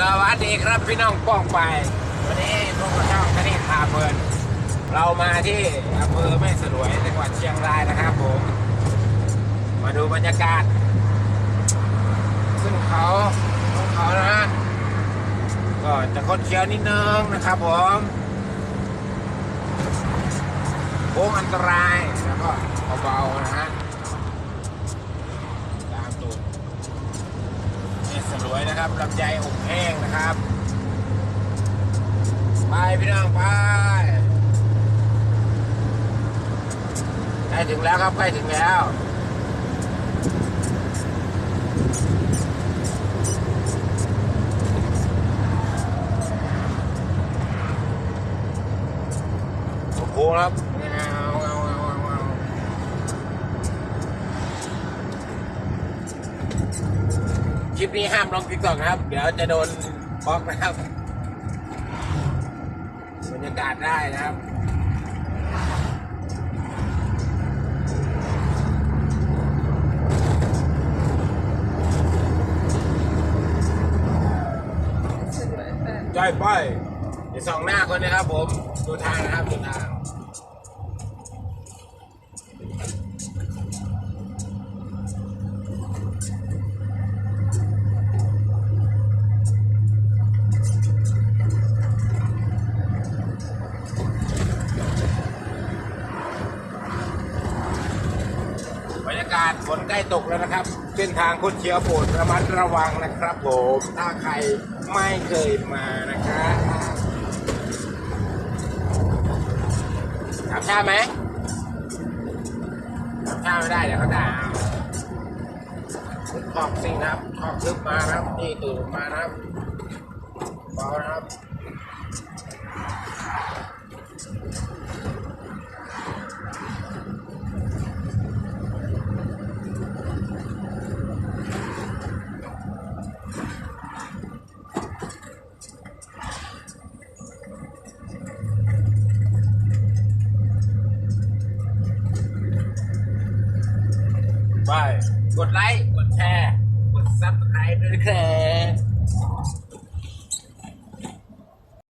สวัสดีครับพี่น้องป้องไป วันนี้พวกเราช่องคณิตพาเพลินเรามาที่อำเภอแม่สลวยจังหวัดเชียงรายนะครับผม มาดูบรรยากาศ ขึ้นเขาลงเขานะก็จะคดเคี้ยวนิดนึงนะครับผมโค้งอันตรายแล้วก็เบาๆนะฮะตามตูด นี่ส ลวยนะครับลำไยอบแห้งนะครับ ไปพี่น้องไปใกล้ถึงแล้วครับใกล้ถึงแล้วโอ้โหครับ เอาเอาเอาเอาเอาคลิปนี้ห้ามลงติ๊กต็อกนะครับ เดี๋ยวจะโดนบล็อกนะครับบรรยากาศได้นะครับจอยป้อยเดี๋ยวสองหน้าคนนะครับผม ดูทางนะครับดูทาง บรรยากาศ ฝนใกล้ตกแล้วนะครับ เส้นทางคดเคี้ยวโปรดระมัดระวังนะครับผมถ้าใครไม่เคยมานะครับถามชาไหมถามชาไม่ได้เดี๋ยวเขาด่าเอาชอบสิ่งนะครับชอบลึกมานะครับนี่ตื่นมานะครับเบานะครับ ไปกดไลค์ กดแชร์ กดซับสไครต์ด้วยนะครับ